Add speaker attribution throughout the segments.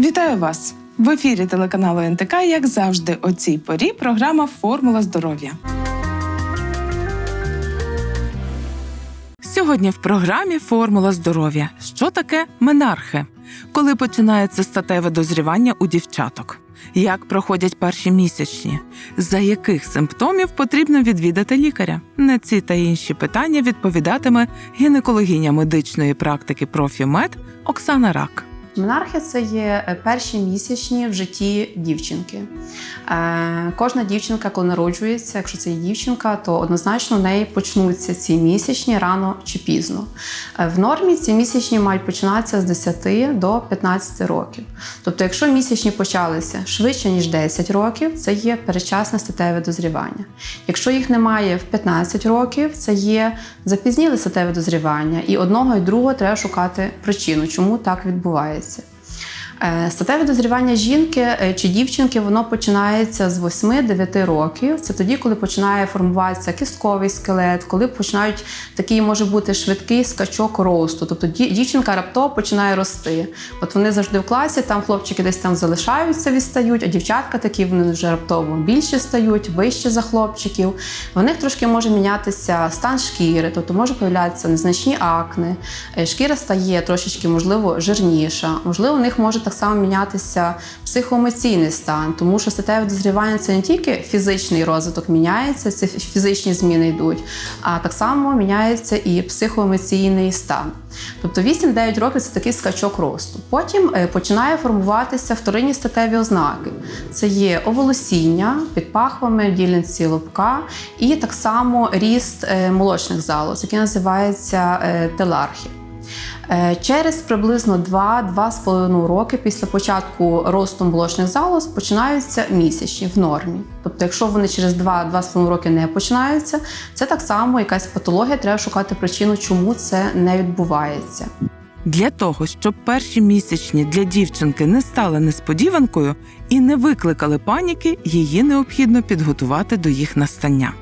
Speaker 1: Вітаю вас! В ефірі телеканалу НТК, як завжди, о цій порі програма Формула здоров'я. Сьогодні в програмі Формула здоров'я. Що таке менархе? Коли починається статеве дозрівання у дівчаток? Як проходять перші місячні? За яких симптомів потрібно відвідати лікаря? На ці та інші питання відповідатиме гінекологиня медичної практики Профімед Оксана Рак.
Speaker 2: Менархи це є е, перші місячні в житті дівчинки. Е, Кожна дівчинка, коли народжується, якщо це є дівчинка, то однозначно в неї почнуться ці місячні рано чи пізно. Е, В нормі ці місячні мають починатися з 10 до 15 років. Тобто, якщо місячні почалися швидше ніж 10 років, це є передчасне статеве дозрівання. Якщо їх немає в 15 років, це є запізніле статеве дозрівання, і одного і другого треба шукати причину, чому так відбувається. Е, Статеве дозрівання жінки е, чи дівчинки воно починається з 8-9 років. Це тоді, коли починає формуватися кістковий скелет, коли починають такий може бути швидкий скачок росту. Тобто дівчинка раптово починає рости. От вони завжди в класі, там хлопчики десь там залишаються, відстають, а дівчатка такі вони вже раптово більше стають, вище за хлопчиків. В них трошки може мінятися стан шкіри, тобто може появлятися незначні акне, е, шкіра стає трошечки, можливо, жирніша. Можливо, у них може так само мінятися психоемоційний стан, тому що статеве дозрівання це не тільки фізичний розвиток міняється, це фізичні зміни йдуть, а так само міняється і психоемоційний стан. Тобто 8-9 років це такий скачок росту. Потім е, починає формуватися вторинні статеві ознаки. Це є оволосіння під пахвами, ділянці лобка, і так само ріст е, молочних залоз, який називається е, телархи. Е, Через приблизно 2-2,5 роки після початку росту молочних залоз починаються місячні в нормі. Тобто, якщо вони через 2-2,5 роки не починаються, це так само якась патологія, треба шукати причину, чому це не відбувається.
Speaker 1: Для того, щоб перші місячні для дівчинки не стали несподіванкою і не викликали паніки, її необхідно підготувати до їх настання.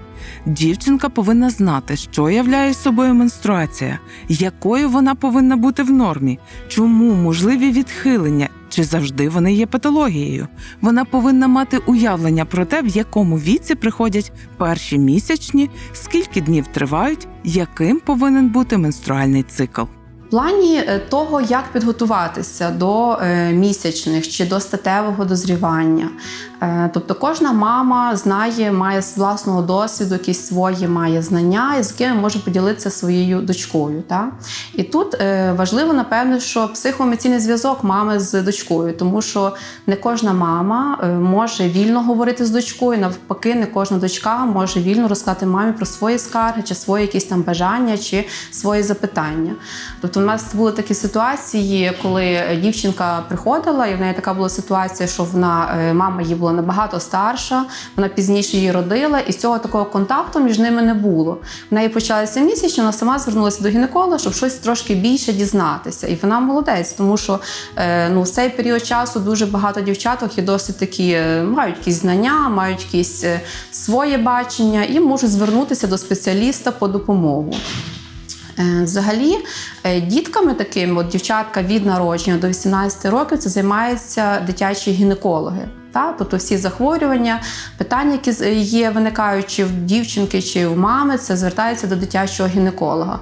Speaker 1: Дівчинка повинна знати, що являє собою менструація, якою вона повинна бути в нормі, чому можливі відхилення, чи завжди вони є патологією. Вона повинна мати уявлення про те, в якому віці приходять перші місячні, скільки днів тривають, яким повинен бути менструальний цикл.
Speaker 2: В плані е, того, як підготуватися до е, місячних чи до статевого дозрівання. Е, Тобто кожна мама знає, має з власного досвіду якісь свої має знання, і з якими може поділитися своєю дочкою. Та? І тут е, важливо, напевно, що психоемоційний зв'язок мами з дочкою, тому що не кожна мама е, може вільно говорити з дочкою, навпаки, не кожна дочка може вільно розказати мамі про свої скарги, чи свої якісь там бажання, чи свої запитання. Тобто, у нас були такі ситуації, коли дівчинка приходила, і в неї така була ситуація, що вона мама її була набагато старша, вона пізніше її родила, і з цього такого контакту між ними не було. В неї почалися місячні, вона сама звернулася до гінеколога, щоб щось трошки більше дізнатися. І вона молодець, тому що е, ну, в цей період часу дуже багато дівчаток є досить такі, е, мають якісь знання, мають якісь е, своє бачення і можуть звернутися до спеціаліста по допомогу. Взагалі, дітками такими, от дівчатка від народження до 18 років, це займаються дитячі гінекологи. Та? Тобто всі захворювання, питання, які є, виникаючи в дівчинки, чи в мами, це звертається до дитячого гінеколога.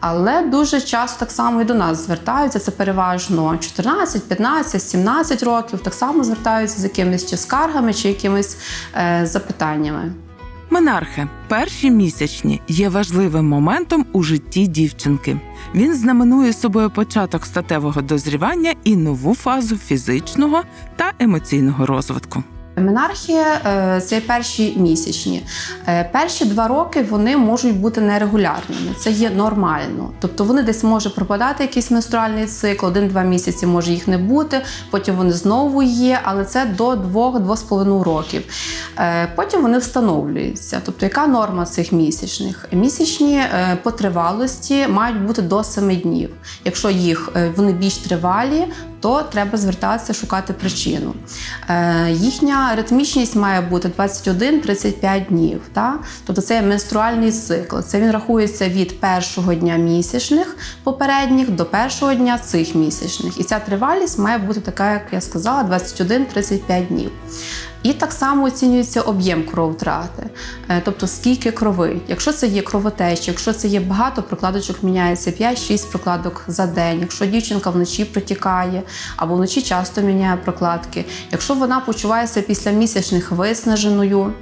Speaker 2: Але дуже часто так само і до нас звертаються. Це переважно 14, 15, 17 років. Так само звертаються з якимись чи скаргами, чи якимись е, запитаннями.
Speaker 1: Менархе, перші місячні є важливим моментом у житті дівчинки. Він знаменує собою початок статевого дозрівання і нову фазу фізичного та емоційного розвитку.
Speaker 2: Менархія е, це перші місячні. Е, Перші два роки вони можуть бути нерегулярними. Це є нормально. Тобто вони десь може пропадати якийсь менструальний цикл, один-два місяці може їх не бути, потім вони знову є, але це до 2-2,5 років. Е, Потім вони встановлюються. Тобто, яка норма цих місячних? Місячні по тривалості мають бути до 7 днів. Якщо їх вони більш тривалі, то треба звертатися шукати причину. Е, їхня ритмічність має бути 21-35 днів. Та? Тобто це є менструальний цикл. Це він рахується від першого дня місячних попередніх до першого дня цих місячних. І ця тривалість має бути така, як я сказала, 21-35 днів. І так само оцінюється об'єм кровотрати, Е, тобто скільки крови. Якщо це є кровотеча, якщо це є багато прокладочок, міняється 5-6 прокладок за день. Якщо дівчинка вночі протікає або вночі часто міняє прокладки, якщо вона почувається після місячних виснаженою.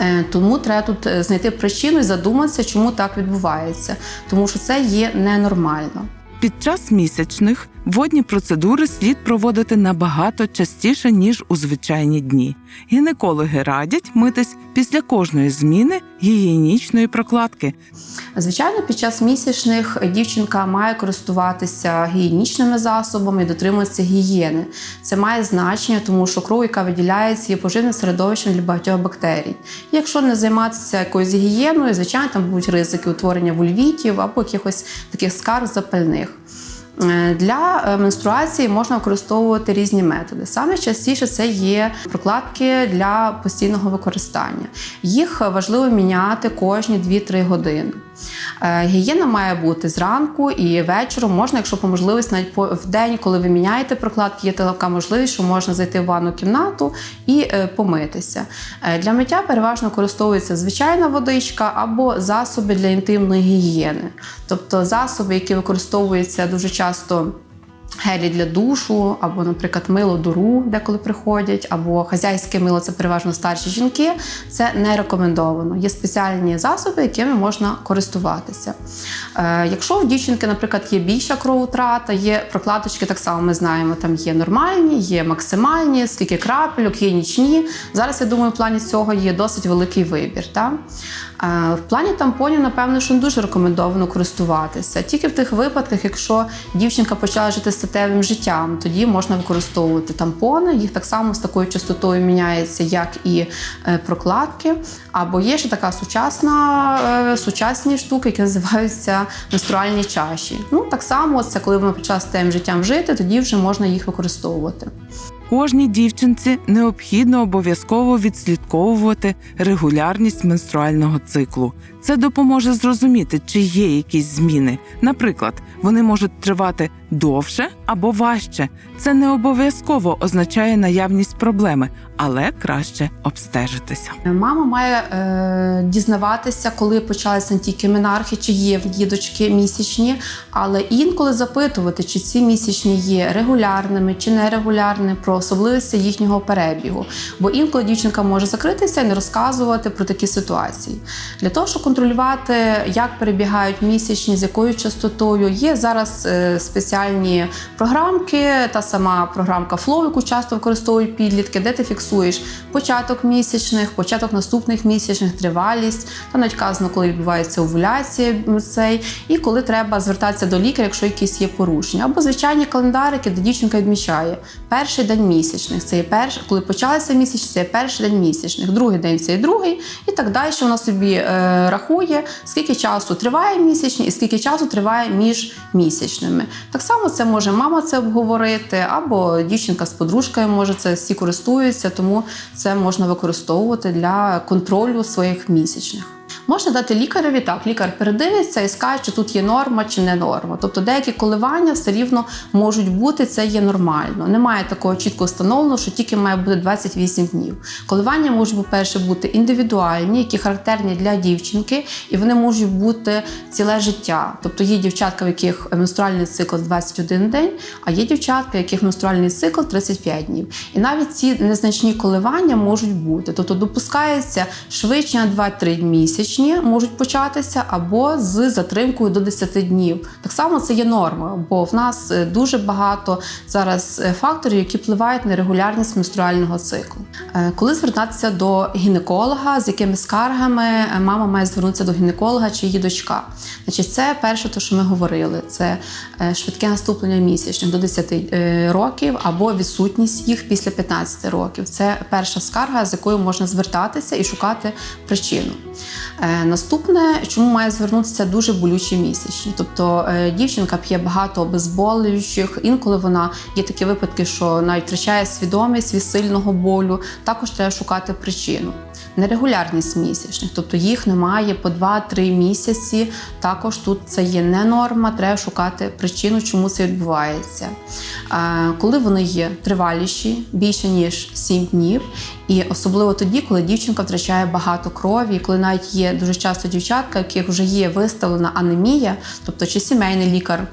Speaker 2: е, Тому треба тут е, знайти причину і задуматися, чому так відбувається, тому що це є ненормально.
Speaker 1: Під час місячних водні процедури слід проводити набагато частіше, ніж у звичайні дні. Гінекологи радять митись після кожної зміни гігієнічної прокладки.
Speaker 2: Звичайно, під час місячних дівчинка має користуватися гігієнічними засобами і дотримуватися гігієни. Це має значення, тому що кров, яка виділяється, є поживним середовищем для багатьох бактерій. Якщо не займатися якоюсь гігієною, звичайно, там будуть ризики утворення вульвітів або якихось таких скарг запальних. Е, Для е, менструації можна використовувати різні методи. Саме частіше це є прокладки для постійного використання. Їх важливо міняти кожні 2-3 години. Е, Гігієна має бути зранку і вечором. Можна, якщо по можливості, навіть в день, коли ви міняєте прокладки, є така можливість, що можна зайти в ванну кімнату і помитися. Для миття переважно використовується звичайна водичка або засоби для інтимної гігієни, тобто засоби, які використовуються дуже часто часто Гелі для душу, або, наприклад, мило дуру, деколи приходять, або хазяйське мило це переважно старші жінки. Це не рекомендовано. Є спеціальні засоби, якими можна користуватися. Е, якщо в дівчинки, наприклад, є більша кровотрата, є прокладочки, так само ми знаємо, там є нормальні, є максимальні, скільки крапельок, є нічні. Зараз я думаю, в плані цього є досить великий вибір. Так? Е, В плані тампонів, напевно, що не дуже рекомендовано користуватися. Тільки в тих випадках, якщо дівчинка почала жити статевим життям, тоді можна використовувати тампони. Їх так само з такою частотою міняється, як і е, прокладки. Або є ще така сучасна, е, сучасні штуки, які називаються менструальні чаші. Ну так само, це коли вона почала статевим життям жити, тоді вже можна їх використовувати.
Speaker 1: Кожній дівчинці необхідно обов'язково відслідковувати регулярність менструального циклу. Це допоможе зрозуміти, чи є якісь зміни. Наприклад, вони можуть тривати довше або важче. Це не обов'язково означає наявність проблеми, але краще обстежитися.
Speaker 2: Мама має е, дізнаватися, коли почалися тільки менархи, чи є в дідочки місячні, але інколи запитувати, чи ці місячні є регулярними чи нерегулярними, особливості їхнього перебігу. Бо інколи дівчинка може закритися і не розказувати про такі ситуації. Для того, щоб контролювати, як перебігають місячні, з якою частотою, є зараз е, спеціальні програмки, та сама програмка Flow, яку часто використовують підлітки, де ти фіксуєш початок місячних, початок наступних місячних, тривалість, та навіть вказано, коли відбувається овуляція цей, і коли треба звертатися до лікаря, якщо якісь є порушення. Або звичайні календарики, де дівчинка відмічає перший день місячних, це є перший, коли почалися місячні, це є перший день місячних, другий день це є другий, і так далі. Вона собі е, рахує, скільки часу триває місячні і скільки часу триває між місячними. Так само це може мама це обговорити, або дівчинка з подружкою може це всі користуються, тому це можна використовувати для контролю своїх місячних. Можна дати лікареві так, лікар передивиться і скаже, чи тут є норма чи не норма. Тобто деякі коливання все рівно можуть бути, це є нормально. Немає такого чітко встановленого, що тільки має бути 28 днів. Коливання можуть, по-перше, бути індивідуальні, які характерні для дівчинки, і вони можуть бути ціле життя. Тобто є дівчатка, в яких менструальний цикл 21 день, а є дівчатка, в яких менструальний цикл 35 днів. І навіть ці незначні коливання можуть бути. Тобто допускається швидше на 2-3 місяці можуть початися або з затримкою до 10 днів. Так само це є нормою, бо в нас е, дуже багато зараз е, факторів, які впливають на регулярність менструального циклу. Е, Коли звертатися до гінеколога, з якими скаргами мама має звернутися до гінеколога чи її дочка. Значить, це перше, те, що ми говорили, це швидке наступлення місячних до 10 е, років або відсутність їх після 15 років. Це перша скарга, з якою можна звертатися і шукати причину. Е, Наступне, чому має звернутися дуже болючі місячні. Тобто е, дівчинка п'є багато обезболюючих, інколи вона є такі випадки, що навіть втрачає свідомість від сильного болю. Також треба шукати причину. Нерегулярність місячних, тобто їх немає по 2-3 місяці. Також тут це є не норма, треба шукати причину, чому це відбувається. Е, Коли вони є триваліші, більше ніж 7 днів, і особливо тоді, коли дівчинка втрачає багато крові, коли навіть є дуже часто дівчатка, яких вже є виставлена анемія, тобто чи сімейний лікар.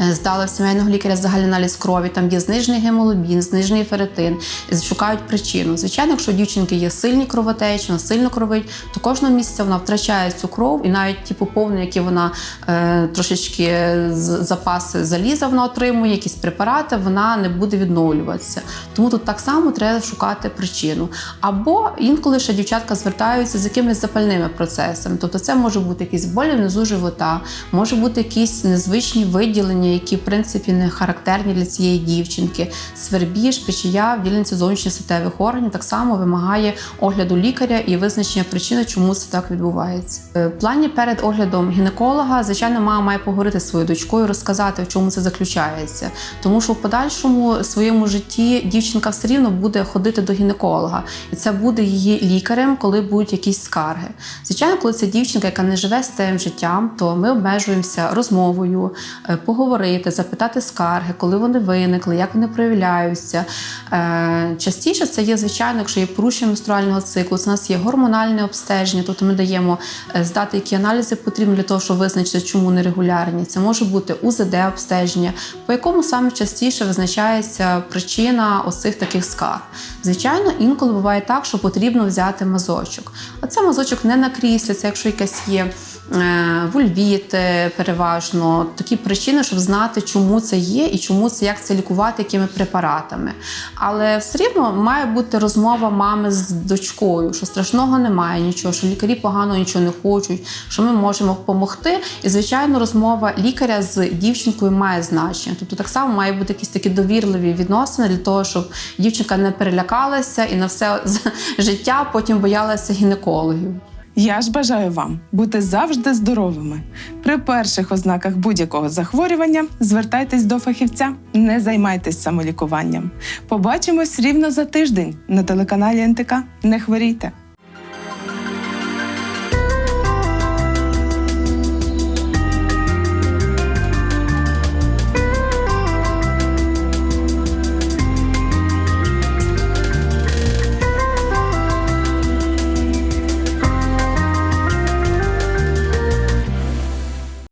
Speaker 2: Е, Здала в сімейного лікаря загальний аналіз крові, там є знижений гемоглобін, знижений ферритин, і шукають причину. Звичайно, якщо дівчинки є сильні кровотечі, вона сильно кровить, то кожного місяця вона втрачає цю кров, і навіть ті поповнення, які вона е, трошечки запаси заліза вона отримує, якісь препарати, вона не буде відновлюватися. Тому тут так само треба шукати причину. Або інколи ще дівчатка звертаються з якимись запальними процесами. Тобто це може бути якісь болі внизу живота, може бути якісь незвичні виділення, які в принципі не характерні для цієї дівчинки. Свербіж, печія, вільниця зовнішніх статевих органів так само вимагає огляду лікаря і визначення причини, чому це так відбувається. Е, В плані перед оглядом гінеколога, звичайно, мама має поговорити зі своєю дочкою, розказати, в чому це заключається. Тому що в подальшому своєму житті дівчинка все рівно буде ходити до гінеколога, і це буде її лікарем, коли будуть якісь скарги. Звичайно, коли це дівчинка, яка не живе стаєм життям, то ми обмежуємося розмовою, е, поговорити, запитати скарги, коли вони виникли, як вони проявляються. Е, Частіше це є, звичайно, якщо є порушення менструального циклу, це у нас є гормональне обстеження, тобто ми даємо е, здати, які аналізи потрібні для того, щоб визначити, чому нерегулярні. Це може бути УЗД обстеження, по якому саме частіше визначається причина ось таких скарг. Звичайно, інколи буває так, що потрібно взяти мазочок. А це мазочок не на кріслі, це якщо якась є е, вульвіт е, переважно, такі причини, щоб знати, чому це є і чому це, як це лікувати, якими препаратами. Але все рівно має бути розмова мами з дочкою, що страшного немає нічого, що лікарі погано нічого не хочуть, що ми можемо допомогти. І, звичайно, розмова лікаря з дівчинкою має значення. Тобто так само має бути якісь такі довірливі відносини для того, щоб дівчинка не перелякалася і на все життя потім боялася гінекологів.
Speaker 1: Я ж бажаю вам бути завжди здоровими. При перших ознаках будь-якого захворювання звертайтесь до фахівця, не займайтесь самолікуванням. Побачимось рівно за тиждень на телеканалі НТК. Не хворійте!